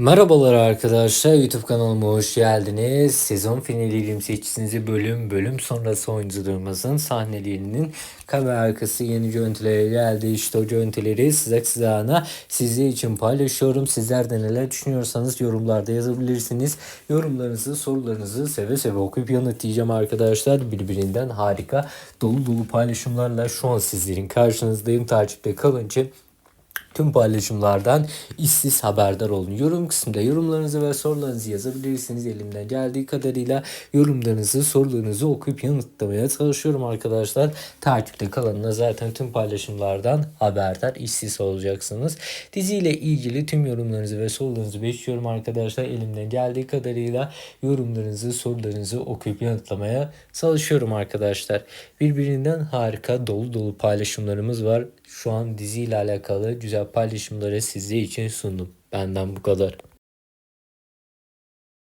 Merhabalar arkadaşlar YouTube kanalıma hoş geldiniz. Sezon finali 28. bölüm bölüm sonrası oyuncularımızın sahnelerinin kamera arkası yeni görüntüleri geldi. İşte o görüntüleri sıcak sıcağına sizler için paylaşıyorum. Sizler de neler düşünüyorsanız yorumlarda yazabilirsiniz. Yorumlarınızı sorularınızı seve seve okuyup yanıtlayacağım arkadaşlar. Birbirinden harika dolu dolu paylaşımlarla şu an sizlerin karşınızdayım. Takipte kalın için Tüm paylaşımlardan işsiz haberdar olun. Yorum kısmında yorumlarınızı ve sorularınızı yazabilirsiniz. Elimden geldiği kadarıyla yorumlarınızı, sorularınızı okuyup yanıtlamaya çalışıyorum arkadaşlar. Takipte kalanına zaten tüm paylaşımlardan haberdar, işsiz olacaksınız. Diziyle ilgili tüm yorumlarınızı ve sorularınızı bekliyorum arkadaşlar. Elimden geldiği kadarıyla yorumlarınızı, sorularınızı okuyup yanıtlamaya çalışıyorum arkadaşlar. Birbirinden harika dolu dolu paylaşımlarımız var. Şu an diziyle alakalı güzel paylaşımları sizler için sundum. Benden bu kadar.